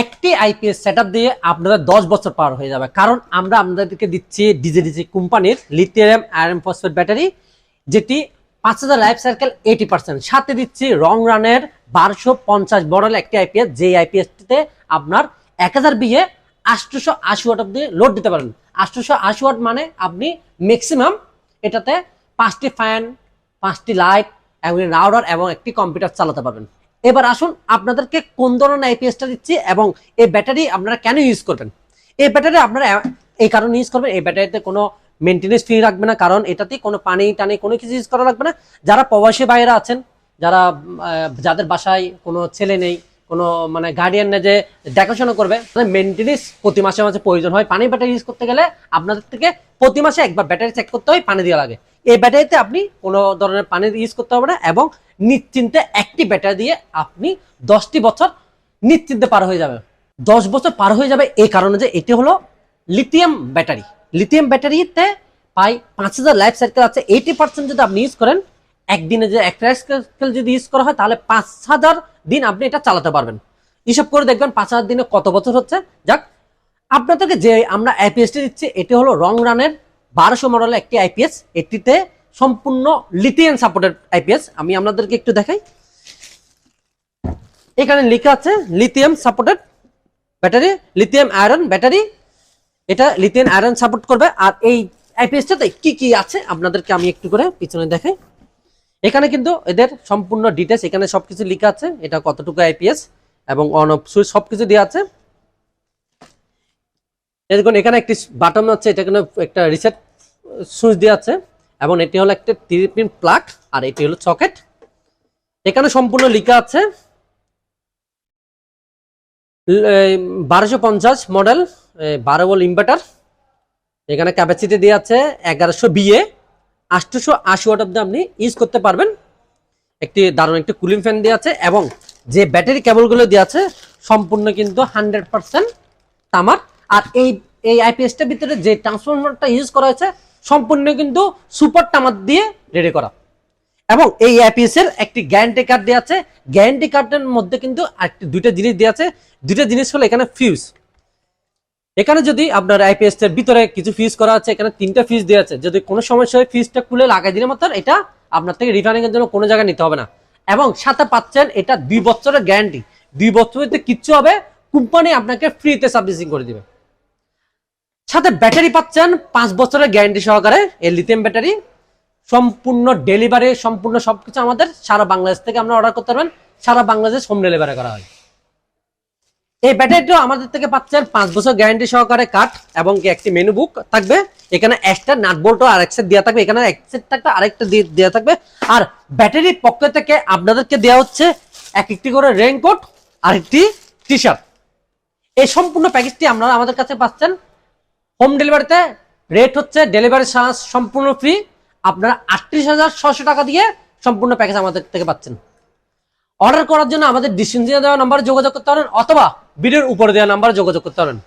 একটি IPS set দিয়ে আপনাদের দশ বছর পার হয়ে যাবে। কারণ আমরা আপনাদেরকে দিচ্ছি ডিজেডিজি কোম্পানির লিথিয়াম আয়রন ফসফেট ব্যাটারি যেটি পাঁচ হাজার লাইফ সার্কেল এইটি পার্সেন্ট সাথে দিচ্ছি রং রানের বারোশো পঞ্চাশ মডেল একটি আইপিএস যে আইপিএসটিতে আপনার এক হাজার বিয়ে আটশোশো আশি ওয়াট অব্দি লোড দিতে পারেন। আটশোশো আশি ওয়াট মানে আপনি ম্যাক্সিমাম এটাতে পাঁচটি ফ্যান পাঁচটি লাইট এবং রাউডার এবং একটি কম্পিউটার চালাতে পারবেন। এবার আসুন আপনাদেরকে কোন ধরনের আইপিএসটা দিচ্ছি এবং এই ব্যাটারি আপনারা কেন ইউজ করবেন? এই ব্যাটারি আপনারা এই কারণে ইউজ করবেন, এই ব্যাটারিতে কোনো মেনটেনেন্স ফ্রি রাখবে না, কারণ এটাতে কোনো পানি টানি কোনো কিছু ইউজ করা লাগবে না। যারা প্রবাসী বাইরে আছেন, যারা যাদের বাসায় কোনো ছেলে নেই, কোনো মানে গার্ডিয়ান যে দেখাশোনা করবে মেনটেনেন্স প্রতি মাসে মাসে প্রয়োজন হয়। পানি ব্যাটারি ইউজ করতে গেলে আপনাদের থেকে প্রতি মাসে একবার ব্যাটারি চেক করতে হয়, পানি দেওয়া লাগে। এই ব্যাটারিতে আপনি কোনো ধরনের পানি ইউজ করতে হবে না এবং নিশ্চিন্তে একটি ব্যাটারি দিয়ে আপনি দশটি বছর নিশ্চিন্তে পার হয়ে যাবে দশ বছর পার হয়ে যাবে এই কারণে যে এটি হলো লিথিয়াম ব্যাটারি লিথিয়াম ব্যাটারিতে প্রায় পাঁচ হাজার লাইফ সাইকেল আছে। এইটি পার্সেন্ট যদি আপনি ইউজ করেন, একদিনে যে একটা সাইকেল যদি ইউজ করা হয়, তাহলে পাঁচ হাজার দিন আপনি এটা চালাতে পারবেন। হিসাব করে দেখবেন পাঁচ হাজার দিনে কত বছর হচ্ছে। যাক, আপনাদেরকে যে আমরা আইপিএসটি দিচ্ছি, এটি হলো রং রানের বারোশো মডেলের একটি আইপিএস এটিতে সম্পূর্ণ লিথিয়াম সাপোর্টেড আইপিএস আমি আপনাদেরকে একটু দেখাই। এখানে লেখা আছে lithium supported battery lithium iron battery এটা লিথিয়াম আয়রন সাপোর্ট করবে। আর এই আইপিএসটাতে কি কি আছে, আপনাদেরকে আমি একটু করে পিছনে দেখাই। এখানে কিন্তু এদের সম্পূর্ণ ডিটেলস এখানে সবকিছু লেখা আছে, এটা কতটুকু আইপিএস এবং অন অফ সুইচ সবকিছু দেওয়া আছে। দেখুন, এখানে একটি বাটন আছে, এটা একটা রিসেট সুইচ দেওয়া আছে। এবং এটি হলো একটা থ্রি পিন প্লাগ, আর এটি হলো সকেট। এখানে সম্পূর্ণ লেখা আছে বারোশো পঞ্চাশ মডেল বারো বল ইনভার্টার এখানে ক্যাপাসিটি দেওয়া আছে এগারোশো বিএ আটশোশো আশি ওয়াট অব্দি আপনি ইউজ করতে পারবেন। একটি দারুণ একটি কুলিং ফ্যান দেওয়া আছে, এবং যে ব্যাটারি কেবলগুলো দেওয়া আছে, সম্পূর্ণ কিন্তু হান্ড্রেড পার্সেন্ট তামার। আর এই এই আইপিএসটার ভিতরে যে ট্রান্সফরমারটা ইউজ করা হয়েছে সম্পূর্ণ কিন্তু সুপার তামার দিয়ে রেডি করা। এবং এই এর একটি গ্যারান্টি কার্ড দেওয়া আছে। গ্যারান্টি কার্ডের মধ্যে কিন্তু একটি দুইটা জিনিস দেওয়া আছে। দুইটা জিনিস হলো এখানে ফিউজ এখানে যদি আপনার আইপিএস এর ভিতরে কিছু ফিউজ করা আছে, এখানে তিনটা ফিউজ দেওয়া আছে। যদি কোনো সমস্যা হয় ফিউজটা খুলে লাগাই দিলে মাত্র এটা আপনার থেকে রিটার্নিং এর জন্য কোনো জায়গায় নিতে হবে না। এবং সাথে পাচ্ছেন এটা দুই বছরের গ্যারান্টি দুই বছরেতে কিচ্ছু হবে কোম্পানি আপনাকে ফ্রিতে সার্ভিসিং করে দিবে। সাথে ব্যাটারি পাচ্ছেন পাঁচ বছরের গ্যারান্টি সহকারে এই লিথিয়াম ব্যাটারি সম্পূর্ণ ডেলিভারি সম্পূর্ণ সবকিছু আমাদের সারা বাংলাদেশ থেকে আমরা অর্ডার করতে পারবেন। সারা বাংলাদেশ হোম ডেলিভারি করা হয়। এই ব্যাটারিটা আমাদের থেকে পাচ্ছেন পাঁচ বছর গ্যারান্টি সহকারে কাঠ এবং একটি মেনু বুক থাকবে। এখানে একটা নাট আর এক সেট দেওয়া থাকবে। এখানে এক সেট থাকবে, আরেকটা দেওয়া থাকবে। আর ব্যাটারির পক্ষ থেকে আপনাদেরকে দেওয়া হচ্ছে এক একটি করে রেইনকোট আর একটি টি শার্ট এই সম্পূর্ণ প্যাকেজটি আপনারা আমাদের কাছে পাচ্ছেন। হোম ডেলিভারিতে রেট হচ্ছে ডেলিভারি চার্জ সম্পূর্ণ ফ্রি আপনারা আটত্রিশ হাজার ছশো টাকা দিয়ে সম্পূর্ণ প্যাকেজ আমাদের থেকে পাচ্ছেন। অর্ডার করার জন্য আমাদের ডিসিশন দেওয়া নাম্বারে যোগাযোগ করতে পারেন অথবা ভিডিওর উপরে দেওয়া নাম্বারে যোগাযোগ করতে পারেন।